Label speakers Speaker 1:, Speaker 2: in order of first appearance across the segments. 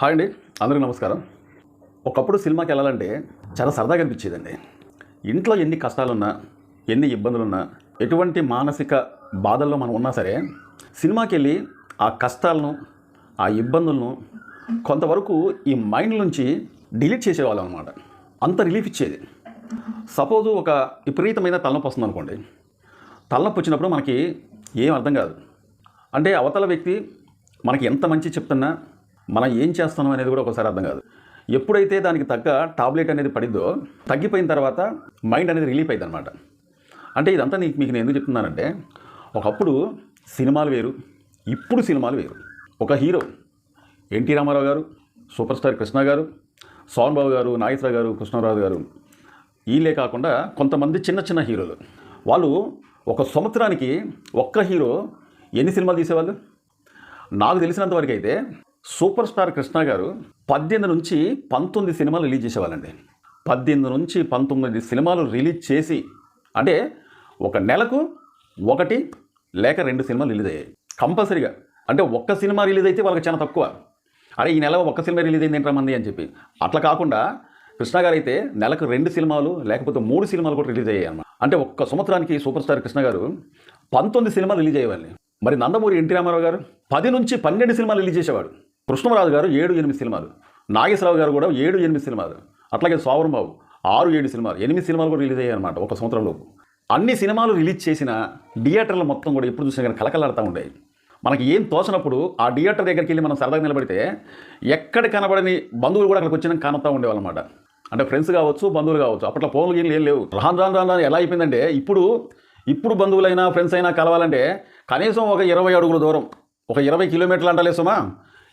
Speaker 1: Hi అండి. అందరికీ నమస్కారం. ఒకప్పుడు సినిమాకి వెళ్ళాలంటే చాలా సరదాగా అనిపించేదండి. ఇంట్లో ఎన్ని కష్టాలున్నా ఎన్ని ఇబ్బందులున్నా ఎటువంటి మానసిక బాధల్లో మనం ఉన్నా సరే సినిమాకి వెళ్ళి ఆ కష్టాలను ఆ ఇబ్బందులను కొంతవరకు ఈ మైండ్ నుంచి డిలీట్ చేసేవాళ్ళం అనమాట అంత రిలీఫ్ ఇచ్చేది. సపోజు ఒక విపరీతమైన తలనొప్పి వస్తుంది అనుకోండి. తలనొప్పి వచ్చినప్పుడు మనకి ఏం అర్థం కాదు. అంటే అవతల వ్యక్తి మనకి ఎంత మంచి చెప్తున్నా మనం ఏం చేస్తున్నాం అనేది కూడా ఒకసారి అర్థం కాదు. ఎప్పుడైతే దానికి తగ్గ టాబ్లెట్ అనేది పడిద్దో తగ్గిపోయిన తర్వాత మైండ్ అనేది రిలీఫ్ అయింది అనమాట అంటే ఇదంతా నీకు మీకు నేను ఎందుకు చెప్తున్నానంటే ఒకప్పుడు సినిమాలు వేరు ఇప్పుడు సినిమాలు వేరు. ఒక హీరో ఎన్టీ రామారావు గారు సూపర్ స్టార్ కృష్ణ గారు సోన్ బాబు గారు నాగేశ్వర గారు కృష్ణరాజు గారు వీళ్ళే కాకుండా కొంతమంది చిన్న చిన్న హీరోలు. వాళ్ళు ఒక సంవత్సరానికి ఒక్క హీరో ఎన్ని సినిమాలు తీసేవాళ్ళు? నాకు తెలిసినంత వరకు అయితే సూపర్ స్టార్ కృష్ణ గారు పద్దెనిమిది నుంచి పంతొమ్మిది సినిమాలు రిలీజ్ చేసేవాళ్ళండి. పద్దెనిమిది నుంచి పంతొమ్మిది సినిమాలు రిలీజ్ చేసి అంటే ఒక నెలకు ఒకటి లేక రెండు సినిమాలు రిలీజ్ అయ్యాయి. కంపల్సరీగా. అంటే ఒక్క సినిమా రిలీజ్ అయితే వాళ్ళకి చాలా తక్కువ. అరే ఈ నెల ఒక్క సినిమా రిలీజ్ అయింది ఏంట్రా మంది అని చెప్పి. అట్లా కాకుండా కృష్ణ గారు అయితే నెలకు రెండు సినిమాలు లేకపోతే మూడు సినిమాలు కూడా రిలీజ్ అయ్యాయి అన్నమాట. అంటే ఒక్క సంవత్సరానికి సూపర్ స్టార్ కృష్ణ గారు పంతొమ్మిది సినిమాలు రిలీజ్ అయ్యేవాళ్ళని మరి నందమూరి ఎన్టీ రామారావు గారు పది నుంచి పన్నెండు సినిమాలు రిలీజ్ చేసేవాడు. కృష్ణరాజు గారు ఏడు ఎనిమిది సినిమాలు. నాగేశ్వరరావు గారు కూడా ఏడు ఎనిమిది సినిమాలు. అట్లాగే సోవరం బాబు ఆరు ఏడు సినిమాలు. ఎనిమిది సినిమాలు కూడా రిలీజ్ అయ్యాయి అనమాట ఒక సంవత్సరంలోపు. అన్ని సినిమాలు రిలీజ్ చేసిన థియేటర్లు మొత్తం కూడా ఎప్పుడు చూసినా కానీ కలకలాడుతూ ఉండేవి. మనకి ఏం తోచినప్పుడు ఆ థియేటర్ దగ్గరికి వెళ్ళి మనం సరదాగా నిలబడితే ఎక్కడ కనబడని బంధువులు కూడా అక్కడికి వచ్చినా కానుతూ ఉండేవాళ్ళు అనమాట అంటే ఫ్రెండ్స్ కావచ్చు బంధువులు కావచ్చు అప్పట్లో ఫోన్లు ఏం లేవు. రాను రాను రాను ఎలా అయిపోయిందంటే ఇప్పుడు ఇప్పుడు బంధువులైనా ఫ్రెండ్స్ అయినా కలవాలంటే కనీసం ఒక ఇరవై అడుగుల దూరం. ఒక ఇరవై కిలోమీటర్లు అంటలేసుమా?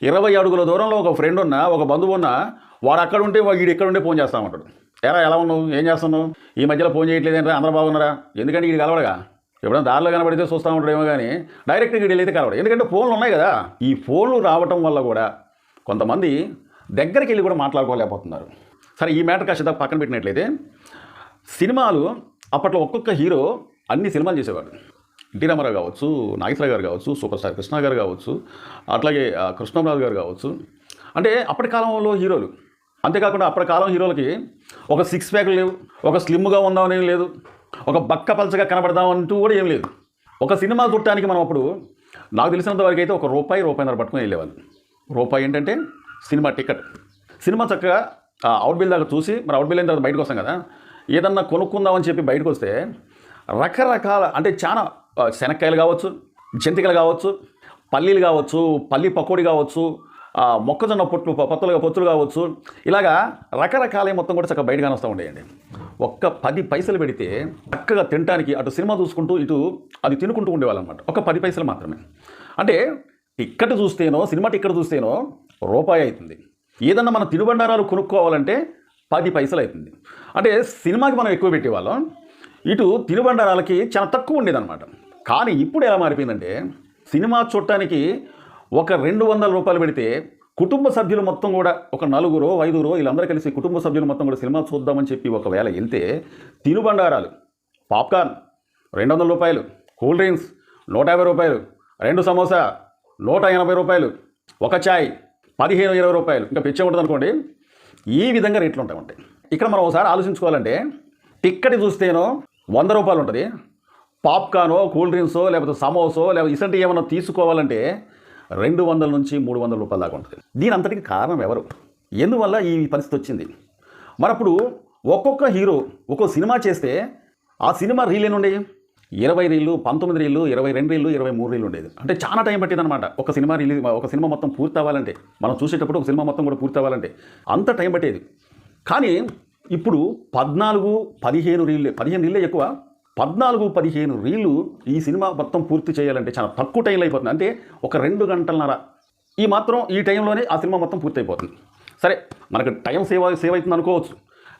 Speaker 1: ఇరవై అడుగుల దూరంలో ఒక ఫ్రెండ్ ఉన్నా ఒక బంధువు ఉన్నా వాడు అక్కడ ఉంటే వాడు వీడు ఇక్కడ ఉండే ఫోన్ చేస్తా ఉంటాడు. ఎరా ఎలా ఉన్నావు? ఏం చేస్తున్నావు? ఈ మధ్యలో ఫోన్ చేయట్లేదంటే అందరూ బాగున్నారా? ఎందుకంటే వీడు కలవడగా. ఎప్పుడైనా దారిలో కనబడితే చూస్తూ ఉంటాడేమో కానీ డైరెక్ట్గా వీడు అయితే కలవడు. ఎందుకంటే ఫోన్లు ఉన్నాయి కదా. ఈ ఫోన్లు రావటం వల్ల కూడా కొంతమంది దగ్గరికి వెళ్ళి కూడా మాట్లాడుకోలేకపోతున్నారు. సరే ఈ మ్యాటర్ కాస్త పక్కన పెట్టినట్లయితే సినిమాలు అప్పట్లో ఒక్కొక్క హీరో అన్ని సినిమాలు చేసేవాడు. ఎన్టీ రామారావు కావచ్చు నాగేశ్వర గారు కావచ్చు సూపర్ స్టార్ కృష్ణ గారు కావచ్చు అట్లాగే కృష్ణంరాజు గారు కావచ్చు. అంటే అప్పటి కాలంలో హీరోలు. అంతేకాకుండా అప్పటి కాలం హీరోలకి ఒక సిక్స్ ప్యాక్ లేవు ఒక స్లిమ్గా ఉందామని లేదు ఒక బక్క పలచగా కనబడదాం అంటూ కూడా ఏం లేదు. ఒక సినిమా చూడటానికి మనం అప్పుడు నాకు తెలిసినంత వరకు అయితే ఒక రూపాయి రూపాయిన్నర పట్టుకుని వెళ్ళేవాళ్ళు. రూపాయి ఏంటంటే సినిమా టికెట్. సినిమా చక్కగా అవుట్ బిల్ దాకా చూసి మరి అవుట్ బిల్ అయిన తర్వాత బయటకు వస్తాం కదా ఏదన్నా కొనుక్కుందామని చెప్పి బయటకు వస్తే రకరకాల అంటే చాలా శనక్కాయలు కావచ్చు జంతికలు కావచ్చు పల్లీలు కావచ్చు పల్లి పకోడీ కావచ్చు మొక్కజొన్న పొట్లు ప- పొత్తులు కావచ్చు. ఇలాగా రకరకాల మొత్తం కూడా చక్కగా బయట వస్తూ ఉండేయండి. ఒక్క పది పైసలు పెడితే చక్కగా తినడానికి అటు సినిమా చూసుకుంటూ ఇటు అది తినుకుంటూ ఉండేవాళ్ళనమాట. ఒక పది పైసలు మాత్రమే. అంటే టిక్కెట్ చూస్తేనో సినిమా టిక్కెట్ చూస్తేనో రూపాయి అవుతుంది. ఏదన్నా మన తినుబండారాలు కొనుక్కోవాలంటే పది పైసలు అవుతుంది. అంటే సినిమాకి మనం ఎక్కువ పెట్టేవాళ్ళం. ఇటు తినుబండారాలకి చాలా తక్కువ ఉండేదన్నమాట. కానీ ఇప్పుడు ఎలా మారిపోయిందంటే సినిమా చూడటానికి ఒక రెండు వందల రూపాయలు పెడితే కుటుంబ సభ్యులు మొత్తం కూడా ఒక నలుగురో ఐదుగురో వీళ్ళందరూ కలిసి కుటుంబ సభ్యులు మొత్తం కూడా సినిమా చూద్దామని చెప్పి ఒకవేళ వెళ్తే తినుబండారాలు పాప్కార్న్ రెండు వందల రూపాయలు కూల్ డ్రింక్స్ నూట యాభై రూపాయలు రెండు సమోసా నూట ఎనభై రూపాయలు ఒక చాయ్ పదిహేను ఇరవై రూపాయలు. ఇంకా పిచ్చే ఉంటుంది అనుకోండి ఈ విధంగా రేట్లు ఉంటాయి ఉంటాయి. ఇక్కడ మనం ఒకసారి ఆలోచించుకోవాలంటే టిక్కెట్ చూస్తేనో వంద రూపాయలు ఉంటుంది. పాప్కార్నో కూల్ డ్రింక్సో లేకపోతే సమోసో లేకపోతే ఇసంటి ఏమైనా తీసుకోవాలంటే రెండు వందల నుంచి మూడు వందల రూపాయల దాకా ఉంటుంది. దీని అంతటికి కారణం ఎవరు? ఎందువల్ల ఈ పరిస్థితి వచ్చింది? మరప్పుడు ఒక్కొక్క హీరో ఒక్కొక్క సినిమా చేస్తే ఆ సినిమా రీల్ ఎన్ని ఉండేవి ఇరవై రీళ్ళు పంతొమ్మిది రీళ్ళు ఇరవై రెండు రీళ్ళు ఇరవై మూడు రీళ్ళు ఉండేది. అంటే చాలా టైం పట్టింది అనమాట ఒక సినిమా రిలీజ్ ఒక సినిమా మొత్తం పూర్తి అవ్వాలంటే మనం చూసేటప్పుడు ఒక సినిమా మొత్తం కూడా పూర్తి అవ్వాలంటే అంత టైం పట్టేది. కానీ ఇప్పుడు పద్నాలుగు పదిహేను రీళ్ళే పదిహేను రీళ్ళే ఎక్కువ. పద్నాలుగు పదిహేను రీళ్ళు ఈ సినిమా మొత్తం పూర్తి చేయాలంటే చాలా తక్కువ టైంలో అయిపోతుంది. అంటే ఒక రెండు గంటలన్నర. ఈ మాత్రం ఈ టైంలోనే ఆ సినిమా మొత్తం పూర్తయిపోతుంది. సరే మనకు టైం సేవ్ సేవ్ అవుతుంది అనుకోవచ్చు.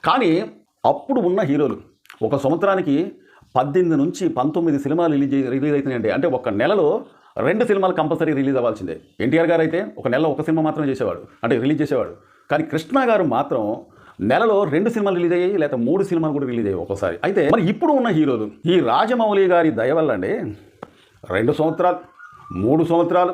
Speaker 1: కానీ అప్పుడు ఉన్న హీరోలు ఒక సంవత్సరానికి పద్దెనిమిది నుంచి పంతొమ్మిది సినిమాలు రిలీజ్ రిలీజ్ అవుతున్నాయండి. అంటే ఒక నెలలో రెండు సినిమాలు కంపల్సరీ రిలీజ్ అవ్వాల్సిందే. ఎన్టీఆర్ గారు అయితే ఒక నెల ఒక సినిమా మాత్రమే చేసేవాడు. అంటే రిలీజ్ చేసేవాడు. కానీ కృష్ణ గారు మాత్రం నెలలో రెండు సినిమాలు రిలీజ్ అయ్యాయి లేకపోతే మూడు సినిమాలు కూడా రిలీజ్ అయ్యాయి ఒక్కోసారి. అయితే మరి ఇప్పుడు ఉన్న హీరోలు ఈ రాజమౌళి గారి దయ వల్ల అండి రెండు సంవత్సరాలు మూడు సంవత్సరాలు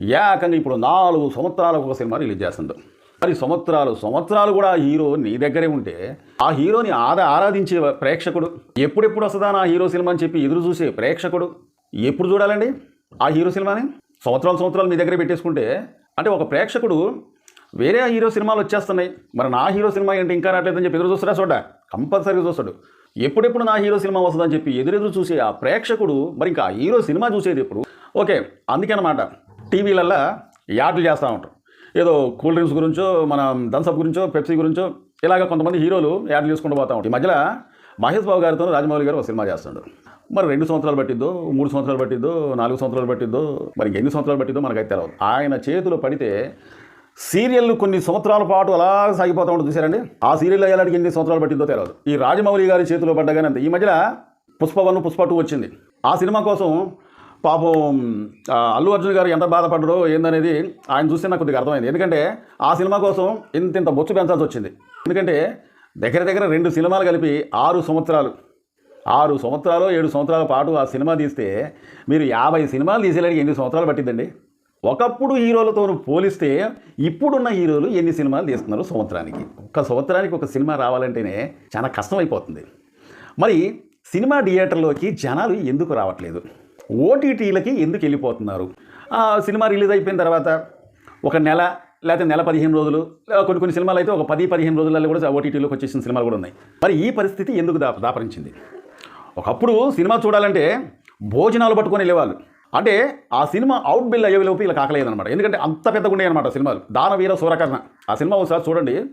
Speaker 1: ఏకంగా ఇప్పుడు నాలుగు సంవత్సరాలకు ఒక సినిమా రిలీజ్ చేస్తుంది. మరి సంవత్సరాలు సంవత్సరాలు కూడా ఆ హీరో నీ దగ్గరే ఉంటే ఆ హీరోని ఆదా ఆరాధించే ప్రేక్షకుడు ఎప్పుడెప్పుడు వస్తుందా నా హీరో సినిమా అని చెప్పి ఎదురు చూసే ప్రేక్షకుడు ఎప్పుడు చూడాలండి ఆ హీరో సినిమాని? సంవత్సరాలు సంవత్సరాలు మీ దగ్గర పెట్టేసుకుంటే అంటే ఒక ప్రేక్షకుడు వేరే హీరో సినిమాలు వచ్చేస్తున్నాయి. మరి నా హీరో సినిమా ఏంటి? ఇంకా రావట్లేదని చెప్పి ఎదురు చూస్తాడా చూడ? కంపల్సరీగా చూస్తాడు. ఎప్పుడెప్పుడు నా హీరో సినిమా వస్తుందని చెప్పి ఎదురెదురు చూసే ఆ ప్రేక్షకుడు మరి ఇంకా హీరో సినిమా చూసేది ఎప్పుడు? ఓకే అందుకే అనమాట టీవీలల్లో యాడ్లు చేస్తూ ఉంటారు. ఏదో కూల్ డ్రింక్స్ గురించో మన థమ్స్అప్ గురించో పెప్సీ గురించో ఇలాగ కొంతమంది హీరోలు యాడ్లు చేసుకుంటూ పోతూ ఉంటారు. ఈ మధ్యలో మహేష్ బాబు గారితో రాజమౌళి గారు ఒక సినిమా చేస్తుండ్రు మరి రెండు సంవత్సరాలు పట్టిద్దో మూడు సంవత్సరాలు పట్టిద్దో నాలుగు సంవత్సరాలు పట్టిద్దో మరి ఎన్ని సంవత్సరాలు పట్టిద్దో మనకైతే తెలియదు ఆయన చేతిలో పడితే సీరియల్ కొన్ని సంవత్సరాల పాటు అలా సాగిపోతూ ఉంటుంది చూసారండి ఆ సీరియల్ అయ్యేలాంటికి ఎన్ని సంవత్సరాలు పట్టిందో తెలియదు ఈ రాజమౌళి గారి చేతిలో పడ్డగానే అంతే. ఈ మధ్యన పుష్ప వన్ పుష్ప టూ వచ్చింది. ఆ సినిమా కోసం పాపం అల్లు అర్జున్ గారు ఎంత బాధపడ్డో ఏందనేది ఆయన చూస్తే నాకు కొద్దిగా అర్థమైంది. ఎందుకంటే ఆ సినిమా కోసం ఇంత ఇంత బొచ్చు పెంచాల్సి వచ్చింది. ఎందుకంటే దగ్గర దగ్గర రెండు సినిమాలు కలిపి ఆరు సంవత్సరాలు. ఆరు సంవత్సరాలు ఏడు సంవత్సరాల పాటు ఆ సినిమా తీస్తే మీరు యాభై సినిమాలు తీసేలాడికి ఎన్ని సంవత్సరాలు పట్టిందండి ఒకప్పుడు హీరోలతో పోలిస్తే ఇప్పుడున్న హీరోలు ఎన్ని సినిమాలు తీస్తున్నారు సంవత్సరానికి? ఒక సంవత్సరానికి ఒక సినిమా రావాలంటేనే చాలా కష్టం అయిపోతుంది మరి సినిమా థియేటర్లోకి జనాలు ఎందుకు రావట్లేదు? ఓటీటీలకి ఎందుకు వెళ్ళిపోతున్నారు? ఆ సినిమా రిలీజ్ అయిపోయిన తర్వాత ఒక నెల లేకపోతే నెల పదిహేను రోజులు కొన్ని కొన్ని సినిమాలు అయితే ఒక పది పదిహేను రోజులలో కూడా ఓటీటీలోకి వచ్చేసిన సినిమాలు కూడా ఉన్నాయి. మరి ఈ పరిస్థితి ఎందుకు దా దాపరించింది? ఒకప్పుడు సినిమా చూడాలంటే భోజనాలు పట్టుకొని వెళ్ళేవాళ్ళు అంటే ఆ సినిమా అవుట్ బిల్ అయ్యేలోపు ఇలా కాకలేదనమాట ఎందుకంటే అంత పెద్దగా ఉన్నాయి అనమాట సినిమాలు. దానవీర సూరకర్ణ. ఆ సినిమా ఒకసారి చూడండి.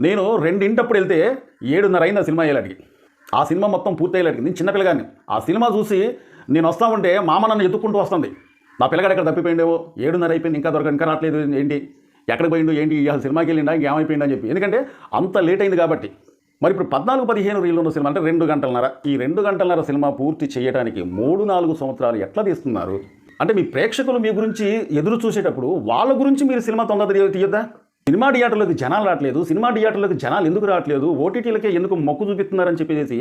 Speaker 1: నేను రెండింటప్పుడు వెళ్తే ఏడున్నర అయింది ఆ సినిమా అయ్యేలాడికి ఆ సినిమా మొత్తం పూర్తయ్యేలాడికి నేను చిన్నపిల్లగాన్ని ఆ సినిమా చూసి నేను వస్తా ఉంటే మామ నన్ను ఎత్తుక్కుంటూ వస్తుంది. నా పిల్లగాడు ఎక్కడ తప్పిపోయిండేవో ఏడున్నర అయిపోయింది ఇంకా దొరక ఇంకా రావట్లేదు ఏంటి? ఎక్కడికి పోయిండు ఏంటి? ఇవాళ సినిమాకి వెళ్ళిండా? ఇంకేమైపోయిందా అని చెప్పి. ఎందుకంటే అంత లేట్ అయింది కాబట్టి. మరి ఇప్పుడు పద్నాలుగు పదిహేను రీళ్ళు ఉన్న సినిమా అంటే రెండు గంటలన్నర. ఈ రెండు గంటలన్నర సినిమా పూర్తి చేయడానికి మూడు నాలుగు సంవత్సరాలు ఎట్లా తీస్తున్నారు? అంటే మీ ప్రేక్షకులు మీ గురించి ఎదురు చూసేటప్పుడు వాళ్ళ గురించి మీరు సినిమా తొందర తీయొద్దా? సినిమా థియేటర్లకు జనాలు రావట్లేదు సినిమా థియేటర్లకు జనాలు ఎందుకు రావట్లేదు ఓటీటీలకే ఎందుకు మొక్కు చూపిస్తున్నారని చెప్పేసి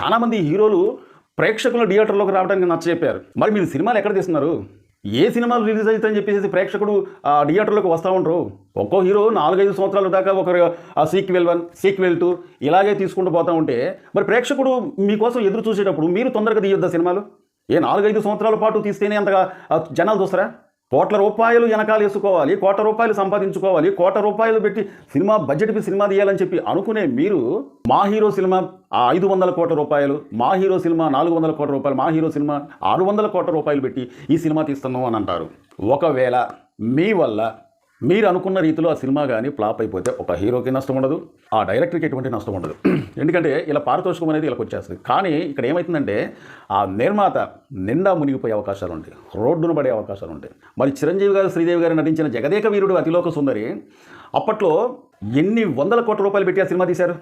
Speaker 1: చాలామంది హీరోలు ప్రేక్షకుల థియేటర్లోకి రావడానికి నచ్చ చెప్పారు మరి మీరు సినిమాలు ఎక్కడ తీస్తున్నారు? ఏ సినిమాలు రిలీజ్ అవుతాయని చెప్పేసి ప్రేక్షకుడు ఆ థియేటర్లోకి వస్తూ ఉంటారు. ఒక్కో హీరో నాలుగైదు సంవత్సరాల దాకా ఒకరు సీక్వెల్ వన్ సీక్వెల్ టూ ఇలాగే తీసుకుంటూ పోతూ ఉంటే మరి ప్రేక్షకుడు మీకోసం ఎదురు చూసేటప్పుడు మీరు తొందరగా తీయొద్దా సినిమాలు? ఏ నాలుగైదు సంవత్సరాల పాటు తీస్తేనే అంతగా జనాలు చూస్తారా? కోట్ల రూపాయలు వెనకాల వేసుకోవాలి కోట్ల రూపాయలు సంపాదించుకోవాలి కోట్ల రూపాయలు పెట్టి సినిమా బడ్జెట్కి సినిమా తీయాలని చెప్పి అనుకునే మీరు మా హీరో సినిమా ఆ ఐదు వందల కోట్ల రూపాయలు మా హీరో సినిమా నాలుగు వందల కోట్ల రూపాయలు మా హీరో సినిమా ఆరు వందల కోట్ల రూపాయలు పెట్టి ఈ సినిమా తీస్తున్నాం అని అంటారు. ఒకవేళ మీ వల్ల మీరు అనుకున్న రీతిలో ఆ సినిమా కానీ ఫ్లాప్ అయిపోతే ఒక హీరోకి నష్టం ఉండదు ఆ డైరెక్టర్కి ఎటువంటి నష్టం ఉండదు. ఎందుకంటే ఇలా పారితోషికం అనేది ఇలా వచ్చేస్తుంది. కానీ ఇక్కడ ఏమవుతుందంటే ఆ నిర్మాత నిండా మునిగిపోయే అవకాశాలు ఉంటాయి రోడ్డున పడే అవకాశాలు ఉంటాయి. మరి చిరంజీవి గారు శ్రీదేవి గారు నటించిన జగదేక వీరుడు అతిలోక సుందరి అప్పట్లో ఎన్ని వందల కోట్ల రూపాయలు పెట్టి ఆ సినిమా తీశారు?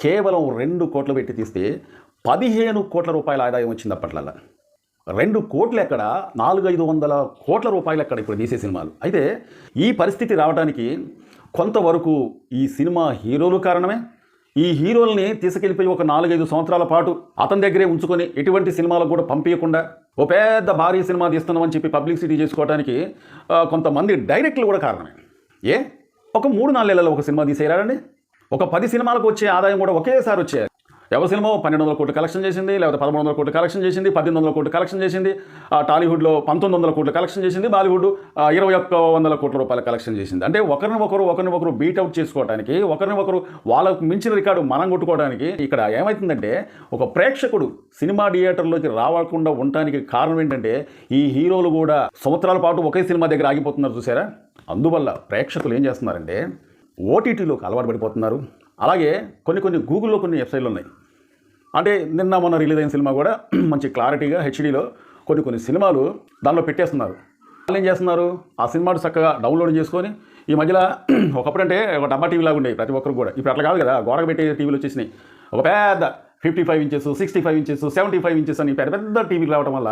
Speaker 1: కేవలం రెండు కోట్లు పెట్టి తీస్తే పదిహేను కోట్ల రూపాయల ఆదాయం వచ్చింది అప్పట్లల్లా. రెండు కోట్లు ఎక్కడ నాలుగు ఐదు వందల కోట్ల రూపాయలు ఎక్కడ ఇప్పుడు తీసే సినిమాలు? అయితే ఈ పరిస్థితి రావడానికి కొంతవరకు ఈ సినిమా హీరోలు కారణమే. ఈ హీరోల్ని తీసుకెళ్ళిపోయి ఒక నాలుగైదు సంవత్సరాల పాటు అతని దగ్గరే ఉంచుకొని ఎటువంటి సినిమాలకు కూడా పంపించకుండా ఓ పెద్ద భారీ సినిమా తీస్తున్నామని చెప్పి పబ్లిసిటీ చేసుకోవడానికి కొంతమంది డైరెక్ట్లు కూడా కారణమే. ఏ? ఒక మూడు నాలుగు నెలల్లో ఒక సినిమా తీసేయరాడండి ఒక పది సినిమాలకు వచ్చే ఆదాయం కూడా ఒకేసారి వచ్చేయాలి ఎవరి సినిమా? పన్నెండు వందల కోట్లు కలెక్షన్ చేసింది లేకపోతే పదమూడు వందల కోట్లు కలెక్షన్ చేసింది పద్దెనిమిది వందల కోట్లు కలెక్షన్ చేసింది టాలీవుడ్లో పంతొమ్మిది వందల కోట్లు కలెక్షన్ చేసింది బాలీవుడ్ ఇరవై ఒక్క వందల కోట్ల రూపాయలు కలెక్షన్ చేసింది. అంటే ఒకరిని ఒకరు ఒకరిని ఒకరు బీట్అవుట్ చేసుకోవడానికి ఒకరిని ఒకరు వాళ్ళకు మించిన రికార్డు మనం కొట్టుకోవడానికి ఇక్కడ ఏమవుతుందంటే ఒక ప్రేక్షకుడు సినిమా థియేటర్లోకి రావకుండా ఉండటానికి కారణం ఏంటంటే ఈ హీరోలు కూడా సంవత్సరాల పాటు ఒకే సినిమా దగ్గర ఆగిపోతున్నారు చూసారా? అందువల్ల ప్రేక్షకులు ఏం చేస్తున్నారంటే ఓటీటీలోకి అలవాటు పడిపోతున్నారు. అలాగే కొన్ని కొన్ని గూగుల్లో కొన్ని వెబ్సైట్లు ఉన్నాయి. అంటే నిన్న మొన్న రిలీజ్ అయిన సినిమా కూడా మంచి క్లారిటీగా హెచ్డీలో కొన్ని కొన్ని సినిమాలు దానిలో పెట్టేస్తున్నారు. వాళ్ళు ఏం చేస్తున్నారు? ఆ సినిమాను చక్కగా డౌన్లోడ్ చేసుకొని ఈ మధ్యలో ఒకప్పుడు అంటే ఒక డబ్బా టీవీ లాగా ఉండేవి ప్రతి ఒక్కరు కూడా. ఇప్పుడు అట్లా కాదు కదా గోడకు పెట్టే టీవీలు వచ్చేసినాయి. ఒక పెద్ద fifty five inches sixty five inches seventy five inches అని పెద్ద పెద్ద టీవీలు రావడం వల్ల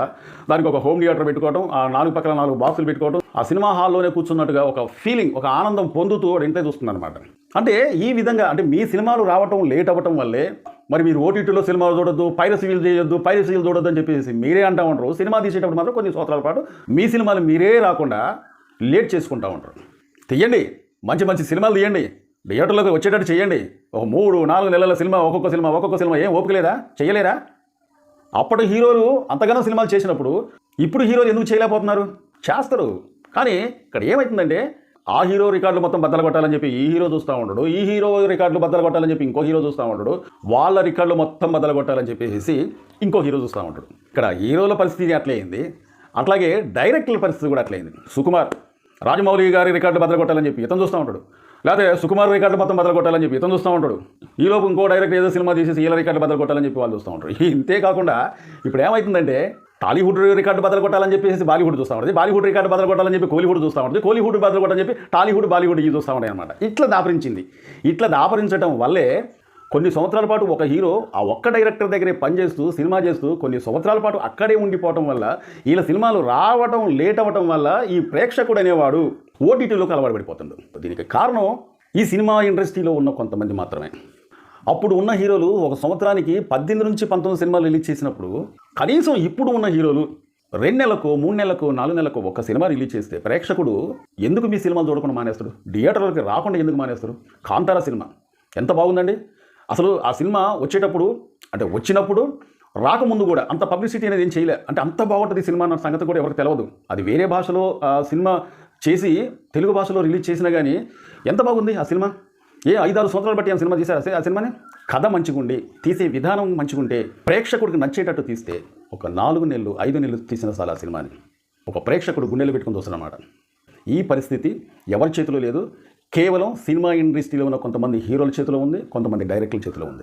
Speaker 1: దానికి ఒక హోమ్ థియేటర్ పెట్టుకోవడం ఆ నాలుగు పక్కల నాలుగు బాక్సులు పెట్టుకోవడం ఆ సినిమా హాల్లోనే కూర్చున్నట్టుగా ఒక ఫీలింగ్ ఒక ఆనందం పొందుతూ వాడు ఇంతే చూస్తుంది అనమాట అంటే ఈ విధంగా అంటే మీ సినిమాలు రావటం లేట్ అవ్వటం వల్లే మరి మీరు ఓటీటీలో సినిమాలు చూడొద్దు పైరసీలు చేయొద్దు పైరసీలు చూడొద్దు అని చెప్పేసి మీరే అంటా ఉంటారు సినిమా తీసేటప్పుడు మాత్రం కొన్ని సంవత్సరాల పాటు మీ సినిమాలు మీరే రాకుండా లేట్ చేసుకుంటా ఉంటారు తీయండి. మంచి మంచి సినిమాలు తీయండి. థియేటర్లోకి వచ్చేటట్టు చేయండి. ఒక మూడు నాలుగు నెలల సినిమా ఒక్కొక్క సినిమా ఒక్కొక్క సినిమా ఏం ఓపిక లేదా? చేయలేరా? అప్పటి హీరోలు అంతగానో సినిమాలు చేసినప్పుడు ఇప్పుడు హీరోలు ఎందుకు చేయలేకపోతున్నారు? చేస్తారు. కానీ ఇక్కడ ఏమవుతుందంటే ఆ హీరో రికార్డులు మొత్తం బద్దలు కొట్టాలని చెప్పి ఈ హీరో చూస్తూ ఉంటాడు ఈ హీరో రికార్డులు బద్దలు కొట్టాలని చెప్పి ఇంకో హీరో చూస్తూ ఉంటాడు వాళ్ళ రికార్డులు మొత్తం బద్దలు కొట్టాలని చెప్పేసి ఇంకో హీరో చూస్తూ ఉంటాడు ఇక్కడ హీరోల పరిస్థితి అట్లే అయింది. అట్లాగే డైరెక్టర్ల పరిస్థితి కూడా అట్లే అయింది. సుకుమార్ రాజమౌళి గారి రికార్డు బద్దలు కొట్టాలని చెప్పి ఇతను చూస్తూ ఉంటాడు లేకపోతే సుకుమార్ రికార్డు మొత్తం బద్దలు కొట్టాలని చెప్పి ఇతను చూస్తూ ఉంటాడు ఈలోపు ఇంకో డైరెక్ట్ ఏదో సినిమా తీసేసి వీళ్ళ రికార్డు బద్దలు కొట్టాలని చెప్పి వాళ్ళు చూస్తూ ఉంటారు ఇంతే కాకుండా ఇప్పుడు ఏమవుతుందంటే టాలీవుడ్ రికార్డు బదలు కొట్టాలని చెప్పేసి బాలీవుడ్ చూస్తూ ఉంటుంది. బాలీవుడ్ రికార్డు బద్దలు కొట్టాలని చెప్పి కోలీవుడ్ చూస్తూ ఉంటుంది. కోలీవుడ్ బద్దలు కొట్టాలని చెప్పి టాలీవుడ్ బాలీవుడ్ ఇవి చూస్తూ ఉంటాయి అనమాట ఇట్లా దాపరించింది. ఇట్లా దాపరించడం వల్లే కొన్ని సంవత్సరాల పాటు ఒక హీరో ఆ ఒక్క డైరెక్టర్ దగ్గరే పనిచేస్తూ సినిమా చేస్తూ కొన్ని సంవత్సరాల పాటు అక్కడే ఉండిపోవటం వల్ల వీళ్ళ సినిమాలు రావటం లేట్ అవ్వటం వల్ల ఈ ప్రేక్షకుడు అనేవాడు ఓటీటీలోకి అలవాటు పడిపోతుండు. దీనికి కారణం ఈ సినిమా ఇండస్ట్రీలో ఉన్న కొంతమంది మాత్రమే. అప్పుడు ఉన్న హీరోలు ఒక సంవత్సరానికి పద్దెనిమిది నుంచి పంతొమ్మిది సినిమాలు రిలీజ్ చేసినప్పుడు కనీసం ఇప్పుడు ఉన్న హీరోలు రెండు నెలలకు మూడు నెలలకు నాలుగు నెలలకు ఒక సినిమా రిలీజ్ చేస్తే ప్రేక్షకుడు ఎందుకు మీ సినిమాలు చూడకుండా మానేస్తాడు? థియేటర్లోకి రాకుండా ఎందుకు మానేస్తాడు కాంతారా సినిమా. ఎంత బాగుందండి? అసలు ఆ సినిమా వచ్చేటప్పుడు అంటే వచ్చినప్పుడు రాకముందు కూడా అంత పబ్లిసిటీ అనేది ఏం చేయలే. అంటే అంత బాగుంటుంది ఈ సినిమా అన్న సంగతి కూడా ఎవరికి తెలియదు అది వేరే భాషలో ఆ సినిమా చేసి తెలుగు భాషలో రిలీజ్ చేసినా కానీ ఎంత బాగుంది ఆ సినిమా? ఏ ఐదారు సంవత్సరాలు బట్టి ఆ సినిమా తీశారు? ఆ సినిమాని? కథ మంచిగుండి తీసే విధానం మంచిగుంటే ప్రేక్షకుడికి నచ్చేటట్టు తీస్తే ఒక నాలుగు నెలలు ఐదు నెలలు తీసిన సార్ ఆ సినిమాని. ఒక ప్రేక్షకుడు గుండెలు పెట్టుకుని చూస్తున్నమాట ఈ పరిస్థితి ఎవరి చేతిలో లేదు. కేవలం సినిమా ఇండస్ట్రీలో ఉన్న కొంతమంది హీరోల చేతిలో ఉంది కొంతమంది డైరెక్టర్ల చేతిలో ఉంది.